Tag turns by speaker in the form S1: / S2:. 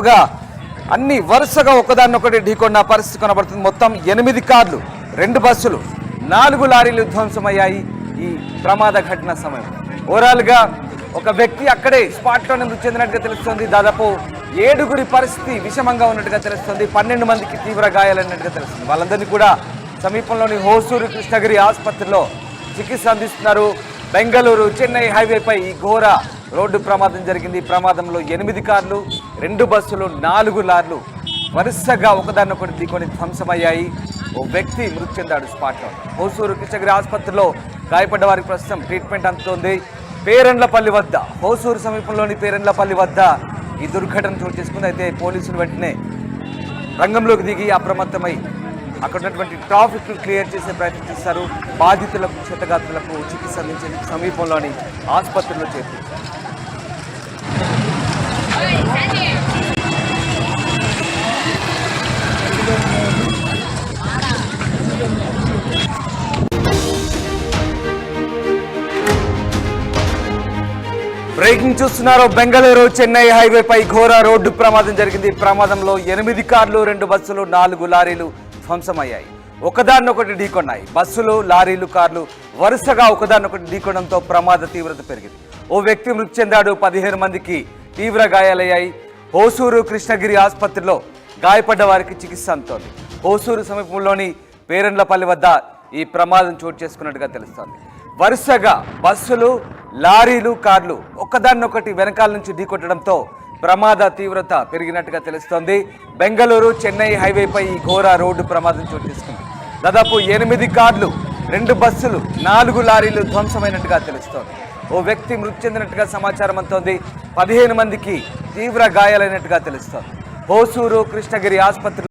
S1: గా అన్ని వరుసగా ఒకదాన్నొకటి ఢీకొన్న పరిస్థితి కనబడుతుంది. మొత్తం ఎనిమిది కార్లు రెండు బస్సులు నాలుగు లారీలు ధ్వంసమయ్యాయి ఈ ప్రమాద ఘటన సమయం. ఓవరాల్గా ఒక వ్యక్తి అక్కడే స్పాట్లోనే మృతి చెందినట్టుగా తెలుస్తుంది. దాదాపు ఏడుగురి పరిస్థితి విషమంగా ఉన్నట్టుగా తెలుస్తుంది. పన్నెండు మందికి తీవ్ర గాయాలన్నట్టుగా తెలుస్తుంది. వాళ్ళందరినీ కూడా సమీపంలోని హోసూరు కృష్ణగిరి ఆసుపత్రిలో చికిత్స అందిస్తున్నారు. బెంగళూరు చెన్నై హైవేపై ఈ ఘోర రోడ్డు ప్రమాదం జరిగింది. ఈ ప్రమాదంలో ఎనిమిది కార్లు రెండు బస్సులు నాలుగు లార్లు వరుసగా ఒకదాన్నొకటి దికొని ధ్వంసమయ్యాయి. ఓ వ్యక్తి మృతి చెందాడు స్పాట్లో. హోసూరు కృష్ణగిరి ఆసుపత్రిలో గాయపడ్డ వారికి ప్రస్తుతం ట్రీట్మెంట్ అందుతోంది. పేరెండ్లపల్లి వద్ద హోసూరు సమీపంలోని పేరెండ్లపల్లి వద్ద ఈ దుర్ఘటన చోటు చేసుకుంది. అయితే పోలీసులు వెంటనే రంగంలోకి దిగి అప్రమత్తమై అక్కడ ఉన్నటువంటి ట్రాఫిక్ క్లియర్ చేసే ప్రయత్నం చేస్తారు బాధితులకు క్షతగాత్రులకు చికిత్స అందించేందుకు సమీపంలోని ఆసుపత్రిలో చేర్పించారు బ్రేకింగ్ చూస్తున్నారు బెంగళూరు చెన్నై హైవేపై ఘోర రోడ్డు ప్రమాదం జరిగింది. ప్రమాదంలో ఎనిమిది కార్లు రెండు బస్సులు నాలుగు లారీలు ధ్వంసమయ్యాయి. ఒకదాన్నొకటి ఢీకొన్నాయి. బస్సులు లారీలు కార్లు వరుసగా ఒకదాన్నొకటి ఢీకొనడంతో ప్రమాద తీవ్రత పెరిగింది. ఓ వ్యక్తి మృతి చెందాడు. పదిహేను మందికి తీవ్ర గాయాలయ్యాయి. హోసూరు కృష్ణగిరి ఆసుపత్రిలో గాయపడ్డ వారికి చికిత్స అందుతోంది. హోసూరు సమీపంలోని పేరెండ్లపల్లి వద్ద ఈ ప్రమాదం చోటు చేసుకున్నట్టుగా తెలుస్తోంది. వరుసగా బస్సులు లారీలు కార్లు ఒకదాన్నొకటి వెనకాల నుంచి ఢీకొట్టడంతో ప్రమాద తీవ్రత పెరిగినట్టుగా తెలుస్తోంది. బెంగళూరు చెన్నై హైవేపై ఈ ఘోర రోడ్డు ప్రమాదం చోటు చేసుకుంది. దాదాపు ఎనిమిది కార్లు రెండు బస్సులు నాలుగు లారీలు ధ్వంసమైనట్టుగా తెలుస్తోంది. ఓ వ్యక్తి మృతి చెందినట్టుగా సమాచారం అందుతోంది. పదిహేను మందికి తీవ్ర గాయాలైనట్టుగా తెలుస్తోంది. హోసూరు కృష్ణగిరి ఆసుపత్రి